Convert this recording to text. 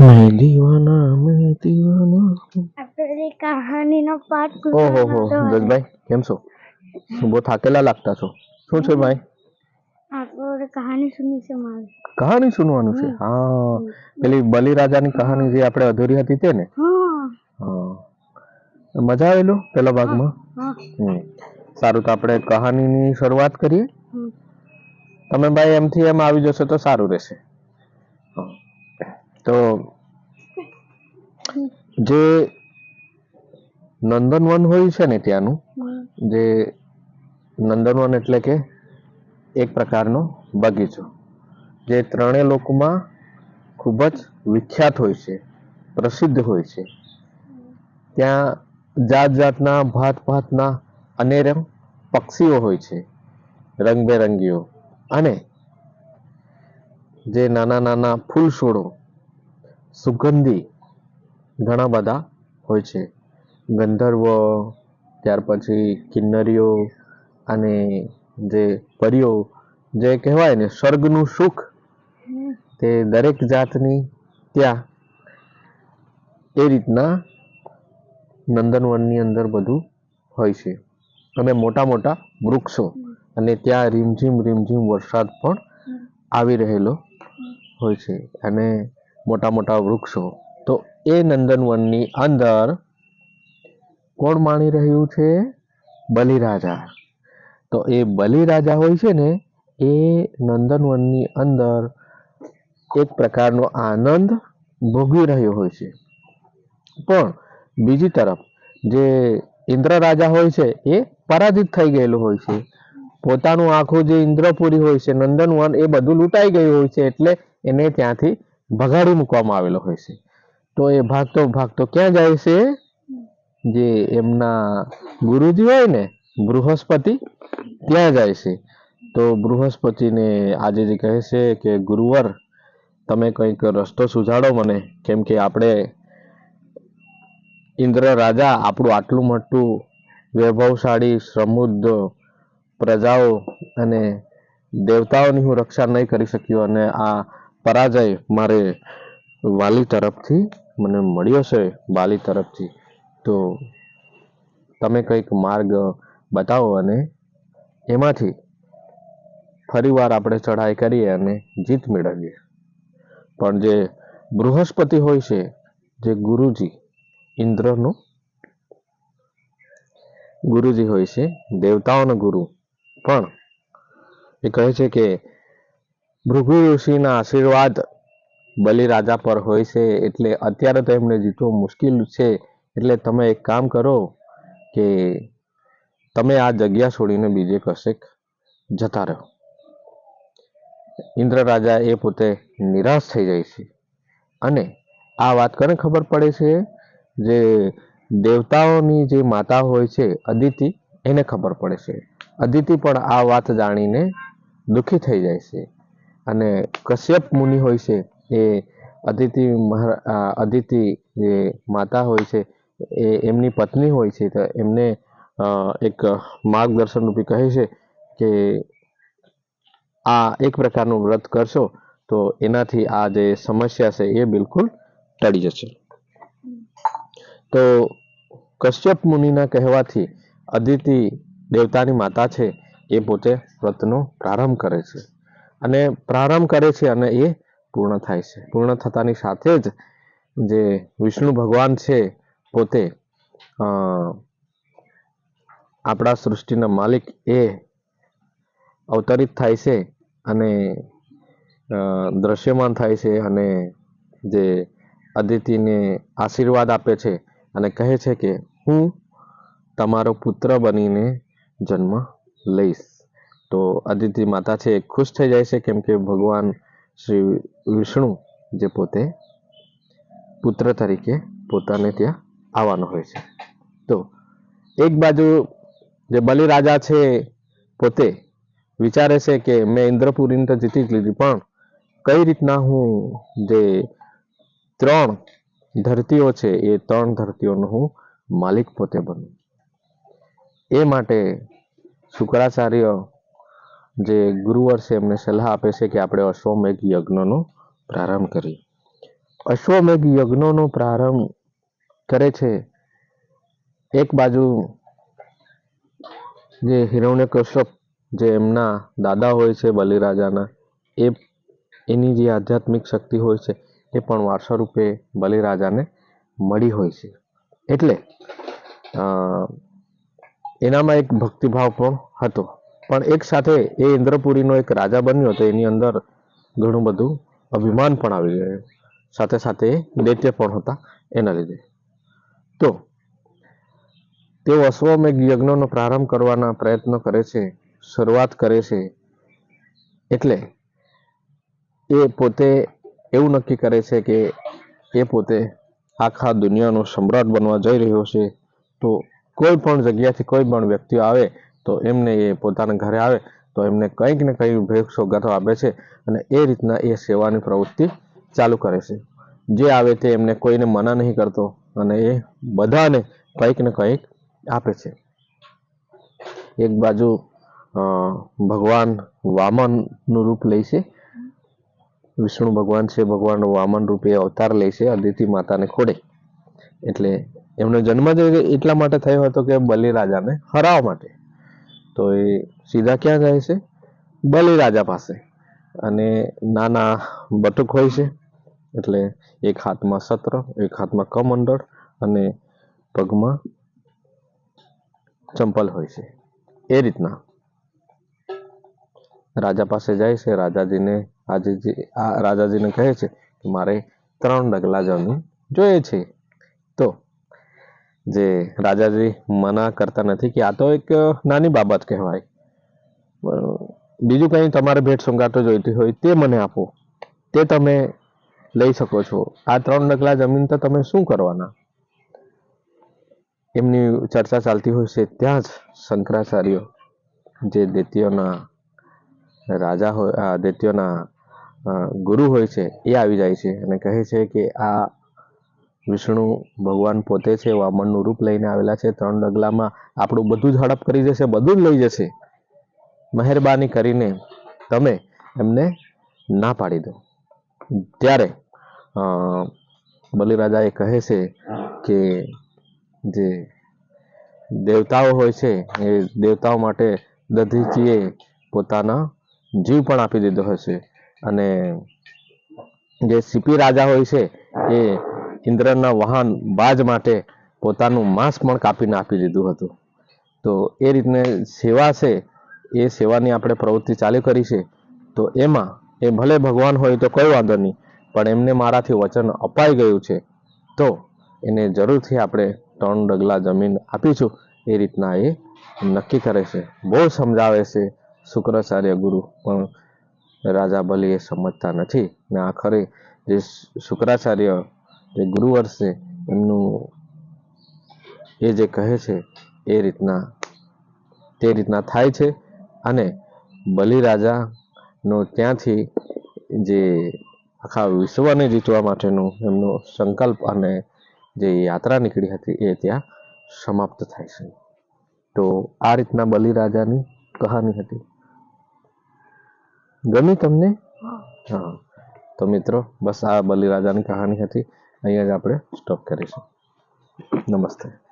મેં દીવાના મેં દીવાના આપણે કહાનીનો પાઠ ઓહો હો જગભાઈ કેમ છો? બહુ થાકેલા લાગતા છો? શું છે ભાઈ? આપણે કહાની સુની છે મારી. કહાની સુનવાનું છે? હા. પેલી બલિરાજાની કહાની જે આપણે અધૂરી હતી તે ને? હા. મજા આવેલું પેલા ભાગમાં. સારું તો આપણે કહાનીની શરૂઆત કરીએ. તમે ભાઈ એમથી એમ આવી જશો તો સારું રહેશે. તો જે નંદનવન હોય છે ને ત્યાંનું જે નંદનવન એટલે કે એક પ્રકારનો બગીચો જે ત્રણેય લોકમાં ખૂબ જ વિખ્યાત હોય છે પ્રસિદ્ધ હોય છે. ત્યાં જાત જાતના ભાત ભાતના અનેરમ પક્ષીઓ હોય છે રંગબેરંગીઓ. અને જે નાના નાના ફૂલ છોડો સુગંધી ઘણા બધા હોય છે. ગંધર્વ, ત્યાર પછી કિન્નરીઓ અને જે પરીઓ જે કહેવાય ને, સ્વર્ગનું સુખ, તે દરેક જાતની ત્યાં એ રીતના નંદનવનની અંદર બધું હોય છે. અને મોટા મોટા વૃક્ષો અને ત્યાં રીમઝીમ રીમઝીમ વરસાદ પણ આવી રહેલો હોય છે. અને મોટા મોટા વૃક્ષો. તો એ નંદનવનની અંદર કોણ માણી રહ્યું છે? બલિરાજા. તો એ બલિરાજા હોય છે ને, એ નંદનવનની અંદર એક પ્રકારનો આનંદ ભોગવી રહ્યો હોય છે. પણ બીજી તરફ જે ઇન્દ્ર રાજા હોય છે, એ પરાજિત થઈ ગયેલું હોય છે. પોતાનું આખું જે ઇન્દ્રપુરી હોય છે, નંદનવન એ બધું લૂંટાઈ ગયું હોય છે, એટલે એને ત્યાંથી ભગાડી મૂકવામાં આવેલો હોય છે. તો એ ભાગતો ભાગતો ક્યાં જાય છે? જે એમના ગુરુજી હોય ને, બૃહસ્પતિ, ત્યાં જાય છે. તો બૃહસ્પતિને આજે જે કહે છે કે, ગુરુવર, તમે કંઈક રસ્તો સુઝાડો મને, કેમ કે આપણે ઇન્દ્ર રાજા આપણું આટલું મોટું વૈભવશાળી, સમૃદ્ધ પ્રજાઓ અને દેવતાઓની હું રક્ષા નહીં કરી શક્યો અને આ પરાજય મારે વાલી તરફથી મને મળ્યો છે, વાલી તરફથી. તો તમે કંઈક માર્ગ બતાવો અને એમાંથી ફરીવાર આપણે ચઢાઈ કરીએ અને જીત મેળવીએ. પણ જે બૃહસ્પતિ હોય છે, જે ગુરુજી, ઇન્દ્રનો, ગુરુજી હોય છે, દેવતાઓનો ગુરુ, પણ એ કહે છે કે ભૃગુ ઋષિના આશીર્વાદ બલિરાજા પર હોય છે એટલે અત્યારે તો એમને જીતવું મુશ્કેલ છે. એટલે તમે એક કામ કરો કે તમે આ જગ્યા છોડીને બીજે કશેક જતા રહો. ઇન્દ્ર રાજા એ પોતે નિરાશ થઈ જાય છે. અને આ વાત કોને ખબર પડે છે? જે દેવતાઓની જે માતા હોય છે, અદિતિ, એને ખબર પડે છે. અદિતિ પણ આ વાત જાણીને દુઃખી થઈ જાય છે. અને કશ્યપ મુનિ હોય છે, એ અદિતિ અદિતિ જે માતા હોય છે, એ એમની પત્ની હોય છે, તો એમને એક માર્ગદર્શન રૂપી કહે છે કે આ એક પ્રકારનું વ્રત કરશો, તો એનાથી આ જે સમસ્યા છે એ બિલકુલ ટળી જશે. તો કશ્યપ મુનિના કહેવાથી અદિતિ દેવતાની માતા છે, એ પોતે વ્રતનો પ્રારંભ કરે છે. અને પ્રારંભ કરે છે અને એ પૂર્ણ થાય છે. પૂર્ણ થતાની સાથે જ જે વિષ્ણુ ભગવાન છે પોતે આપણા સૃષ્ટિના માલિક એ અવતરિત થાય છે અને દ્રશ્યમાન થાય છે અને જે અદિતિને આશીર્વાદ આપે છે અને કહે છે કે હું તમારો પુત્ર બનીને જન્મ લઈશ. તો અદિતિ માતા છે એ ખુશ થઈ જાય છે કેમ કે ભગવાન શ્રી વિષ્ણુ જે પોતે પુત્ર તરીકે પોતાને ત્યાં આવવાનો હોય છે. તો એક બાજુ જે બલિરાજા છે પોતે વિચારે છે કે મેં ઇન્દ્રપુરીને તો જીતી જ લીધી, પણ કઈ રીતના હું જે ત્રણ ધરતીઓ છે એ ત્રણ ધરતીઓનો હું માલિક પોતે બનું? એ માટે શુક્રાચાર્ય જે ગુરુવર છે એમને સલાહ આપે છે કે આપણે અશ્વમેઘ યજ્ઞનો પ્રારંભ કરીએ. અશ્વમેઘ યજ્ઞનો પ્રારંભ કરે છે. એક બાજુ જે હિરણ્યકશ્યપ જે એમના દાદા હોય છે, બલિરાજાના, એ એની જે આધ્યાત્મિક શક્તિ હોય છે, એ પણ વારસા રૂપે બલિરાજાને મળી હોય છે. એટલે એનામાં એક ભક્તિભાવ પણ હતો. પણ એક સાથે એ ઇન્દ્રપુરીનો એક રાજા બન્યો તો એની અંદર ઘણું બધું અભિમાન પણ આવી ગયું. સાથે સાથે દૈત્ય પણ હતા એના લીધે. તો તેઓ અશ્વમેઘ યજ્ઞનો પ્રારંભ કરવાના પ્રયત્ન કરે છે, શરૂઆત કરે છે. એટલે એ પોતે એવું નક્કી કરે છે કે એ પોતે આખા દુનિયાનો સમ્રાટ બનવા જઈ રહ્યો છે. તો કોઈ પણ જગ્યાથી કોઈ પણ વ્યક્તિઓ આવે તો એમને એ પોતાના ઘરે આવે તો એમને કંઈક ને કંઈક ભેગ સોગાથો આપે છે અને એ રીતના એ સેવાની પ્રવૃત્તિ ચાલુ કરે છે. જે આવે તે એમને કોઈને મના નહીં કરતો અને એ બધાને કંઈક ને કંઈક આપે છે. એક બાજુ ભગવાન વામનનું રૂપ લે છે. વિષ્ણુ ભગવાન છે, ભગવાન વામન રૂપે અવતાર લે છે, અદિતિ માતાને ખોડે. એટલે એમનો જન્મ જ એટલા માટે થયો હતો કે બલિરાજાને હરાવવા માટે. તો એ સીધા ક્યાં જાય છે? બલિરાજા પાસે. અને નાના બટુક હોય છે, એટલે એક હાથમાં સત્ર, એક હાથમાં કમંડળ અને પગમાં ચંપલ હોય છે. એ રીતના. રાજા પાસે જાય છે. રાજાજીને આજે જે, આ રાજાજીને કહે છે કે, મારે ત્રણ ડગલા જમીન જોઈએ છે. જે રાજાજી મના કરતા નથી કે આ તો એક નાની બાબત કહેવાય. બીજું કંઈ તમારે ભેટ સંગાટો જોઈતી હોય તે મને આપો. તે તમે લઈ શકો છો. આ ત્રણ ડગલા જમીન તો તમે શું કરવાના? એમની ચર્ચા ચાલતી હોય છે ત્યાં જ શંકરાચાર્ય, જે દૈત્યોના રાજા હોય દૈત્યોના ગુરુ હોય છે એ આવી જાય છે અને કહે છે કે આ વિષ્ણુ ભગવાન પોતે છે, વામનનું રૂપ લઈને આવેલા છે, ત્રણ ડગલામાં આપણું બધું જ હડપ કરી જશે, બધું જ લઈ જશે. મહેરબાની કરીને તમે એમને ના પાડી દો. ત્યારે બલિરાજા એ કહે છે કે જે દેવતાઓ હોય છે, એ દેવતાઓ માટે દધીચીએ પોતાના જીવ પણ આપી દીધો હશે. અને જે સીપી રાજા હોય છે, એ ઇન્દ્રના વાહન બાજ માટે પોતાનું માંસ પણ કાપીને આપી દીધું હતું. તો એ રીતને સેવા છે, એ સેવાની આપણે પ્રવૃત્તિ ચાલુ કરી છે. તો એમાં એ ભલે ભગવાન હોય તો કોઈ વાંધો નહીં, પણ એમને મારાથી વચન અપાઈ ગયું છે. તો એને જરૂરથી આપણે ત્રણ ડગલા જમીન આપીશું. એ રીતના એ નક્કી કરે છે. બહુ સમજાવે છે શુક્રાચાર્ય ગુરુ, પણ રાજા બલી એ સમજતા નથી. ને આખરે જે શુક્રાચાર્ય જે ગુરુવર છે એમનું એ જે કહે છે એ રીતના તે રીતના થાય છે. અને બલિરાજાનો ત્યાંથી જે આખા વિશ્વને જીતવા માટેનો એમનો સંકલ્પ અને જે યાત્રા નીકળી હતી એ ત્યાં સમાપ્ત થાય છે. તો આ રીતના બલિરાજાની કહાની હતી. ગમી તમને? હા. તો મિત્રો બસ આ બલિરાજાની કહાની હતી. અહીંયા જ આપણે સ્ટોપ કરીશું. નમસ્તે.